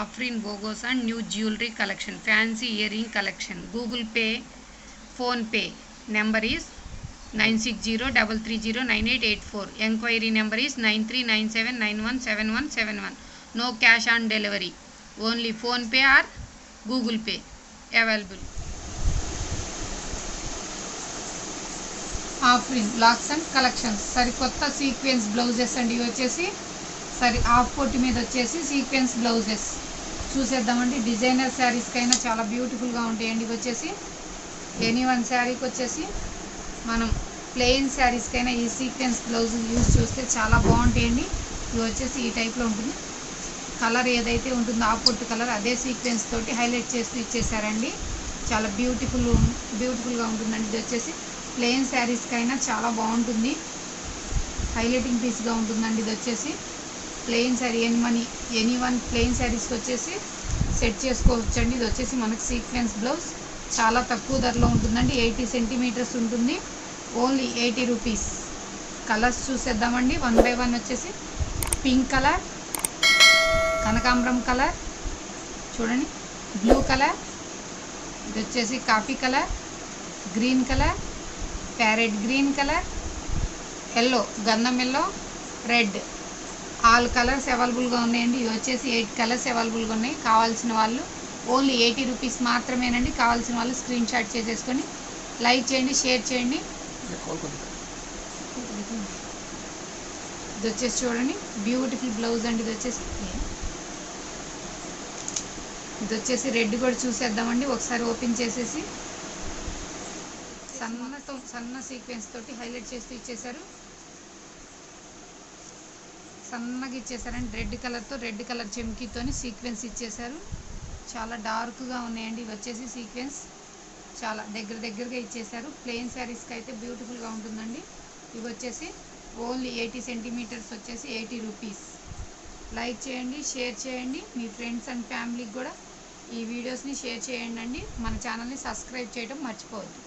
Afrin బోగోస్ and new jewellery collection fancy earring collection. Google Pay PhonePe number is nine six zero double three zero nine eight eight four. Enquiry number is nine three nine seven nine one seven one seven one. No cash on delivery. Only PhonePe or Google Pay available. Afrin blocks and collections. సరికొత్త sequence blouses అండి ఇవి వచ్చేసి సరే half పొట్టి మీద వచ్చేసి sequence blouses. చూసేద్దామండి. Designer శారీస్కి అయినా చాలా బ్యూటిఫుల్గా ఉంటాయండి. ఇవి వచ్చేసి ఎనీ వన్ శారీకి వచ్చేసి మనం ప్లెయిన్ శారీస్కైనా ఈ సీక్వెన్స్ బ్లౌజ్ యూజ్ చేస్తే చాలా బాగుంటాయండి. ఇవి వచ్చేసి ఈ టైప్లో ఉంటుంది. కలర్ ఏదైతే ఉంటుందో ఆ పొట్టు కలర్ అదే సీక్వెన్స్ తోటి హైలైట్ చేస్తూ ఇచ్చేసారండి. చాలా బ్యూటిఫుల్ బ్యూటిఫుల్గా ఉంటుందండి. ఇది వచ్చేసి ప్లెయిన్ శారీస్కైనా చాలా బాగుంటుంది. హైలైటింగ్ పీస్గా ఉంటుందండి. ఇది వచ్చేసి ప్లెయిన్ శారీ ఎన్ మనీ ఎనీ వన్ ప్లెయిన్ శారీస్కి వచ్చేసి సెట్ చేసుకోవచ్చు అండి ఇది వచ్చేసి మనకి సీక్వెన్స్ బ్లౌజ్ చాలా తక్కువ ధరలో ఉంటుందండి. ఎయిటీ సెంటీమీటర్స్ ఉంటుంది. Only eighty rupees. కలర్స్ చూసేద్దామండి. వన్ బై వన్ వచ్చేసి పింక్ కలర్ కనకాంబరం కలర్ చూడండి బ్లూ కలర్ ఇది వచ్చేసి coffee colour green colour parrot green colour yellow గంధం ఎల్లో రెడ్ ఆల్ కలర్స్ అవైలబుల్గా ఉన్నాయండి. ఇవి వచ్చేసి ఎయిట్ కలర్స్ అవైలబుల్గా ఉన్నాయి. కావాల్సిన వాళ్ళు ఓన్లీ ఎయిటీ రూపీస్ మాత్రమేనండి. కావాల్సిన వాళ్ళు స్క్రీన్ షాట్ చేసేసుకొని లైక్ చేయండి షేర్ చేయండి. ఇది వచ్చేసి చూడండి. బ్యూటిఫుల్ బ్లౌజ్ అండి ఇది వచ్చేసి. ఇది వచ్చేసి రెడ్ కూడా చూసేద్దామండి. ఒకసారి ఓపెన్ చేసేసి సన్నతో సన్న సీక్వెన్స్ తోటి హైలైట్ చేస్తూ ఇచ్చేసారు సన్నగా ఇచ్చేసారండి రెడ్ కలర్తో రెడ్ కలర్ చెమ్కీతోని సీక్వెన్స్ ఇచ్చేసారు చాలా డార్క్గా ఉన్నాయండి. ఇవి వచ్చేసి సీక్వెన్స్ చాలా దగ్గర దగ్గరగా ఇచ్చేసారు ప్లెయిన్ శారీస్కి అయితే బ్యూటిఫుల్గా ఉంటుందండి. ఇవి వచ్చేసి ఓన్లీ ఎయిటీ సెంటీమీటర్స్ వచ్చేసి ఎయిటీ రూపీస్ లైక్ చేయండి షేర్ చేయండి. మీ ఫ్రెండ్స్ అండ్ ఫ్యామిలీకి కూడా ఈ వీడియోస్ని షేర్ చేయండి అండి. మన ఛానల్ని సబ్స్క్రైబ్ చేయడం మర్చిపోవద్దు.